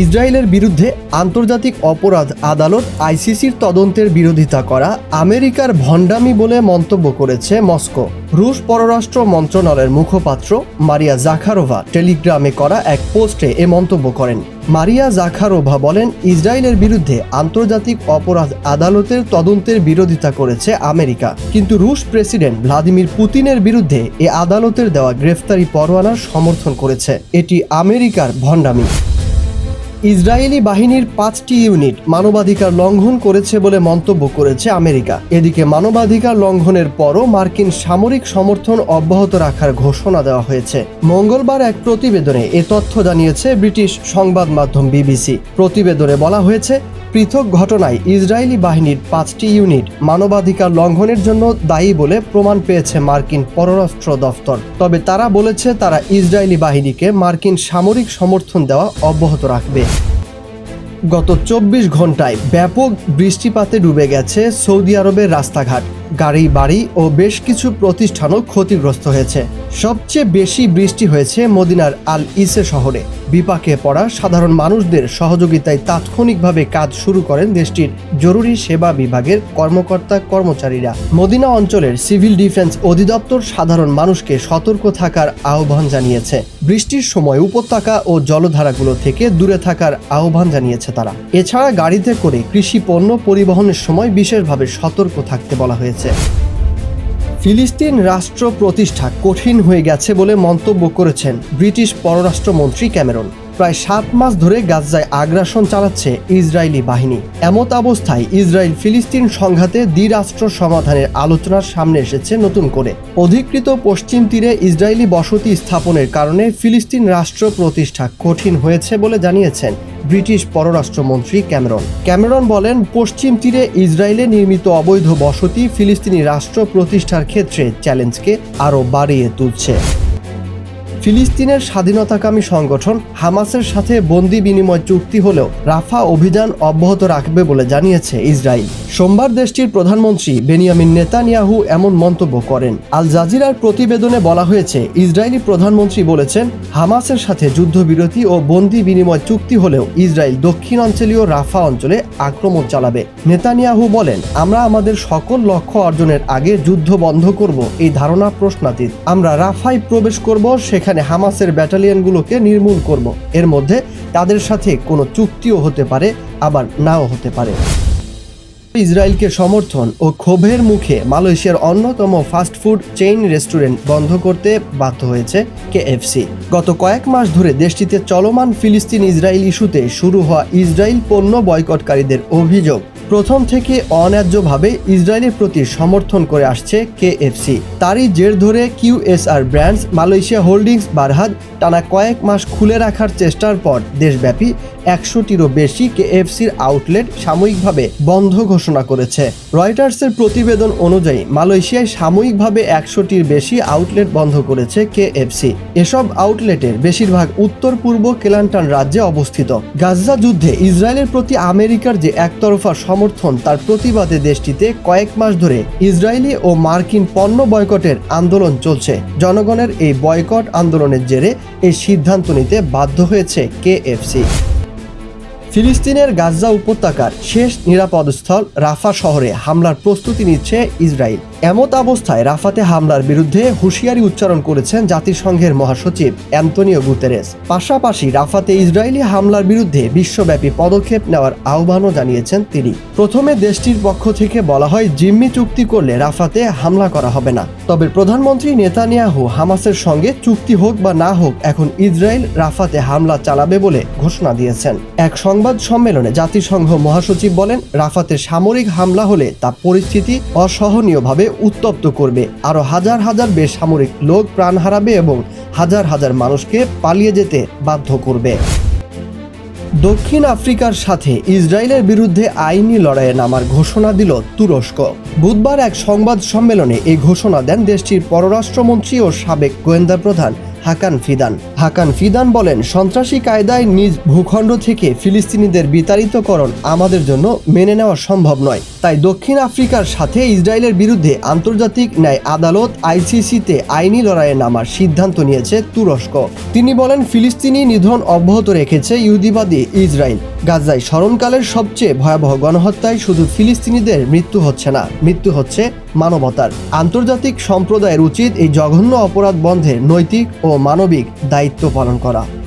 ইসরায়েলের বিরুদ্ধে আন্তর্জাতিক অপরাধ আদালত আইসিসির তদন্তের বিরোধিতা করা আমেরিকার ভণ্ডামি বলে মন্তব্য করেছে মস্কো। রুশ পররাষ্ট্র মন্ত্রণালয়ের মুখপাত্র মারিয়া জাখারোভা টেলিগ্রামে করা এক পোস্টে এ মন্তব্য করেন। মারিয়া জাখারোভা বলেন, ইসরায়েলের বিরুদ্ধে আন্তর্জাতিক অপরাধ আদালতের তদন্তের বিরোধিতা করেছে আমেরিকা। কিন্তু রুশ প্রেসিডেন্ট ভ্লাদিমির পুতিনের বিরুদ্ধে এ আদালতের দেওয়া গ্রেফতারি পরোয়ানার সমর্থন করেছে। এটি আমেরিকার ভণ্ডামি। ইসরায়েলি বাহিনীর পাঁচটি ইউনিট মানবাধিকার লঙ্ঘন করেছে বলে মন্তব্য করেছে আমেরিকা। এদিকে মানবাধিকার লঙ্ঘনের পরও মার্কিন সামরিক সমর্থন অব্যাহত রাখার ঘোষণা দেওয়া হয়েছে। মঙ্গলবার এক প্রতিবেদনে এ তথ্য জানিয়েছে ব্রিটিশ সংবাদ মাধ্যম বিবিসি। প্রতিবেদনে বলা হয়েছে পৃথক ঘটনায় ইসরায়েলি বাহিনীর পাঁচটি ইউনিট মানবাধিকার লঙ্ঘনের জন্য দায়ী বলে প্রমাণ পেয়েছে মার্কিন পররাষ্ট্র দফতর। তবে তারা বলেছে তারা ইসরায়েলি বাহিনীকে মার্কিন সামরিক সমর্থন দেওয়া অব্যাহত রাখবে। গত চব্বিশ ঘন্টায় ব্যাপক বৃষ্টিপাতে ডুবে গেছে সৌদি আরবের রাস্তাঘাট। গাড়ি, বাড়ি ও বেশ কিছু প্রতিষ্ঠানও ক্ষতিগ্রস্ত হয়েছে। সবচেয়ে বেশি বৃষ্টি হয়েছে মদিনার আল ইসে শহরে। বিপাকে পড়া সাধারণ মানুষদের সহযোগিতায় তাৎক্ষণিকভাবে কাজ শুরু করেন দেশটির জরুরি সেবা বিভাগের কর্মকর্তা কর্মচারীরা। মদিনা অঞ্চলের সিভিল ডিফেন্স অধিদপ্তর সাধারণ মানুষকে সতর্ক থাকার আহ্বান জানিয়েছে। বৃষ্টির সময় উপত্যকা ও জলধারাগুলো থেকে দূরে থাকার আহ্বান জানিয়েছে তারা। এছাড়া গাড়িতে করে কৃষি পণ্য পরিবহনের সময় বিশেষভাবে সতর্ক থাকতে বলা হয়েছে। ফিলিস্তিন রাষ্ট্র প্রতিষ্ঠা কঠিন হয়ে গেছে বলে মন্তব্য করেছেন ব্রিটিশ পররাষ্ট্রমন্ত্রী ক্যামেরন। প্রায় সাত মাস ধরে গাজায় আগ্রাসন চালাচ্ছে ইসরায়েলি বাহিনী। এমত অবস্থায় ইসরায়েল ফিলিস্তিন সংঘাতে দ্বিরাষ্ট্র সমাধানের আলোচনার সামনে এসেছে নতুন করে। অধিকৃত পশ্চিম তীরে ইসরায়েলি বসতি স্থাপনের কারণে ফিলিস্তিন রাষ্ট্র প্রতিষ্ঠা কঠিন হয়েছে বলে জানিয়েছেন ব্রিটিশ পররাষ্ট্রমন্ত্রী ক্যামেরন। ক্যামেরন বলেন, পশ্চিম তীরে ইসরায়েলে নির্মিত অবৈধ বসতি ফিলিস্তিনি রাষ্ট্র প্রতিষ্ঠার ক্ষেত্রে চ্যালেঞ্জকে আরও বাড়িয়ে তুলছে। ফিলিস্তিনের স্বাধীনতাকামী সংগঠন হামাসের সাথে বন্দি বিনিময় চুক্তি হলেও রাফা অভিযান অব্যাহত রাখবে বলে জানিয়েছে ইসরায়েল। সোমবার দেশটির প্রধানমন্ত্রী বেনিয়ামিন নেতানিয়াহু এমন মন্তব্য করেন। আল জাজিরার প্রতিবেদনে বলা হয়েছে, ইসরায়েলি প্রধানমন্ত্রী বলেছেন, হামাসের সাথে যুদ্ধবিরতি ও বন্দি বিনিময় চুক্তি হলেও ইসরায়েল দক্ষিণ অঞ্চলীয় রাফা অঞ্চলে আক্রমণ চালাবে। নেতানিয়াহু বলেন, আমরা আমাদের সকল লক্ষ্য অর্জনের আগে যুদ্ধ বন্ধ করব এই ধারণা প্রশ্নাতীত। আমরা রাফায় প্রবেশ করব, সেখানে হামাসের ব্যাটালিয়নগুলোকে নির্মূল করব। এর মধ্যে তাদের সাথে কোনো চুক্তিও হতে পারে, আবার নাও হতে পারে। ইসরায়েলকে সমর্থন ও ক্ষোভের মুখে মালয়েশিয়ার অন্যতম ফাস্টফুড চেইন রেস্টুরেন্ট বন্ধ করতে বাধ্য হয়েছে কেএফসি। গত কয়েক মাস ধরে দেশটিতে চলমান ফিলিস্তিন ইসরায়েল ইস্যুতে শুরু হওয়া ইসরায়েল পণ্য বয়কটকারীদের অভিযোগ প্রথম থেকে অন্যায্যভাবে ইসরায়েলের প্রতি সমর্থন করে আসছে কেএফসি তারই জের ধরে QSR brands Malaysia holdings Berhad টানা কয়েক মাস খুলে রাখার চেষ্টার পর দেশব্যাপী একশোটিরও বেশি কেএফসির আউটলেট সাময়িকভাবে বন্ধ ঘোষণা করেছে। রয়টার্সের প্রতিবেদন অনুযায়ী মালয়েশিয়ায় সাময়িকভাবে একশোটির বেশি আউটলেট বন্ধ করেছে কেএফসি এসব আউটলেটের বেশিরভাগ উত্তর পূর্ব কেলান্টান রাজ্যে অবস্থিত। গাজা যুদ্ধে ইসরায়েলের প্রতি আমেরিকার যে একতরফা সমর্থন তার প্রতিবাদে দেশটিতে কয়েক মাস ধরে ইসরায়েলি ও মার্কিন পণ্য বয়কটের আন্দোলন চলছে। জনগণের এই বয়কট আন্দোলনের জেরে এই সিদ্ধান্ত নিতে বাধ্য হয়েছে কেএফসি। ফিলিস্তিনের গাজা উপত্যকার শেষ নিরাপদস্থল রাফা শহরে হামলার প্রস্তুতি নিচ্ছে ইসরায়েল। এমত অবস্থায় রাফাতে হামলার বিরুদ্ধে হুঁশিয়ারি উচ্চারণ করেছেন জাতিসংঘের মহাসচিব অ্যান্তনিও গুতেরেস। পাশাপাশি রাফাতে ইসরায়েলি হামলার বিরুদ্ধে বিশ্বব্যাপী পদক্ষেপ নেওয়ার আহ্বানও জানিয়েছেন তিনি। প্রথমে দেশটির পক্ষ থেকে বলা হয়, জিম্মি চুক্তি করলে রাফাতে হামলা করা হবে না। তবে প্রধানমন্ত্রী নেতানিয়াহু হামাসের সঙ্গে চুক্তি হোক বা না হোক, এখন ইসরায়েল রাফাতে হামলা চালাবে বলে ঘোষণা দিয়েছেন। এক সংবাদ সম্মেলনে জাতিসংঘ মহাসচিব বলেন, রাফাতে সামরিক হামলা হলে তা পরিস্থিতি অসহনীয়ভাবে উত্তপ্ত করবে। আরও হাজার হাজার বেসামরিক লোক প্রাণ হারাবে এবং হাজার হাজার মানুষকে পালিয়ে যেতে বাধ্য করবে। দক্ষিণ আফ্রিকার সাথে ইসরায়েলের বিরুদ্ধে আইনি লড়াইয়ে নামার ঘোষণা দিল তুরস্ক। বুধবার এক সংবাদ সম্মেলনে এই ঘোষণা দেন দেশটির পররাষ্ট্রমন্ত্রী ও সাবেক গোয়েন্দা প্রধান হাকান ফিদান। হাকান ফিদান বলেন, সন্ত্রাসী কায়দায় নিজ ভূখণ্ড থেকে ফিলিস্তিনিদের বিতাড়িতকরণ আমাদের জন্য মেনে নেওয়া সম্ভব নয়। তাই দক্ষিণ আফ্রিকার সাথে ইসরায়েলের বিরুদ্ধে আন্তর্জাতিক ন্যায় আদালত আইসিসিতে আইনি লড়াইয়ে নামার সিদ্ধান্ত নিয়েছে তুরস্ক। তিনি বলেন, ফিলিস্তিনি নিধন অব্যাহত রেখেছে ইহুদিবাদী ইসরায়েল। গাজায় স্মরণকালের সবচেয়ে ভয়াবহ গণহত্যায় শুধু ফিলিস্তিনিদের মৃত্যু হচ্ছে না। মৃত্যু হচ্ছে মানবতার। আন্তর্জাতিক সম্প্রদায়ের উচিত এই জঘন্য অপরাধ বন্ধে নৈতিক ও মানবিক দায়িত্ব পালন করা।